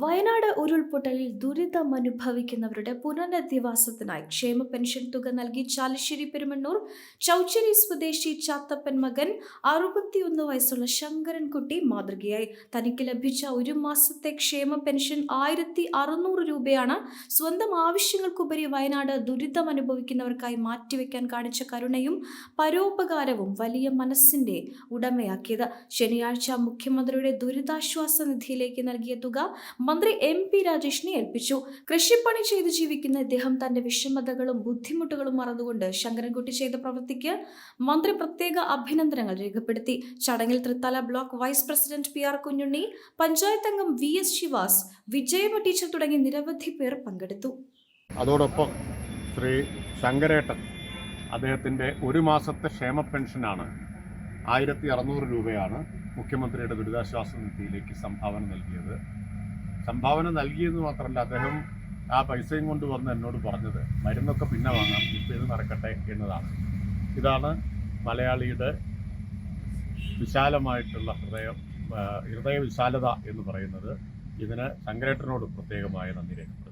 വയനാട് ഉരുൾപൊട്ടലിൽ ദുരിതം അനുഭവിക്കുന്നവരുടെ പുനരധിവാസത്തിനായി ക്ഷേമ പെൻഷൻ തുക നൽകി ചാലശ്ശേരി പെരുമണ്ണൂർ ചൗച്ചേരി സ്വദേശി ചാത്തപ്പൻ മകൻ അറുപത്തിയൊന്ന് വയസ്സുള്ള ശങ്കരൻകുട്ടി മാതൃകയായി. തനിക്ക് ലഭിച്ച ഒരു മാസത്തെ ക്ഷേമ പെൻഷൻ ആയിരത്തി അറുന്നൂറ് രൂപയാണ് സ്വന്തം ആവശ്യങ്ങൾക്കുപരി വയനാട് ദുരിതം അനുഭവിക്കുന്നവർക്കായി മാറ്റിവെക്കാൻ കാണിച്ച കരുണയും പരോപകാരവും വലിയ മനസ്സിന്റെ ഉടമയാക്കിയത്. ശനിയാഴ്ച മുഖ്യമന്ത്രിയുടെ ദുരിതാശ്വാസ നിധിയിലേക്ക് നൽകിയ തുക മന്ത്രി എം പി രാജേഷിനെ ഏൽപ്പിച്ചു. കൃഷിപ്പണി ചെയ്ത് ജീവിക്കുന്ന ഇദ്ദേഹം തന്റെ വിഷമതകളും ബുദ്ധിമുട്ടുകളും മറന്നുകൊണ്ട് ശങ്കരൻകുട്ടി ചെയ്ത പ്രവൃത്തിക്ക് മന്ത്രി പ്രത്യേക അഭിനന്ദനങ്ങൾ രേഖപ്പെടുത്തി. ചടങ്ങിൽ Thrithala block vice president P R Kunjunni panchayat അംഗം V S Sivas Vijayama teacher തുടങ്ങി നിരവധി പേർ പങ്കെടുത്തു. അതോടൊപ്പം ശ്രീ ശങ്കരേട്ടൻ അദ്ദേഹത്തിന്റെ ഒരു മാസത്തെ ക്ഷേമ പെൻഷനാണ് ആയിരത്തി അറുന്നൂറ് രൂപയാണ് മുഖ്യമന്ത്രിയുടെ ദുരിതാശ്വാസ നിധിയിലേക്ക് സംഭാവന നൽകിയത്. സംഭാവന നൽകിയെന്ന് മാത്രമല്ല അദ്ദേഹം ആ പൈസയും കൊണ്ട് വന്ന് എന്നോട് പറഞ്ഞത് മരുന്നൊക്കെ പിന്നെ വാങ്ങാം ഇപ്പോൾ ഇത് നടക്കട്ടെ എന്നതാണ്. ഇതാണ് മലയാളിയുടെ വിശാലമായിട്ടുള്ള ഹൃദയം ഹൃദയ വിശാലത എന്ന് പറയുന്നത്. ഇതിന് ശങ്കരേട്ടനോട് പ്രത്യേകമായ നന്ദി രേഖപ്പെടുത്തുന്നു.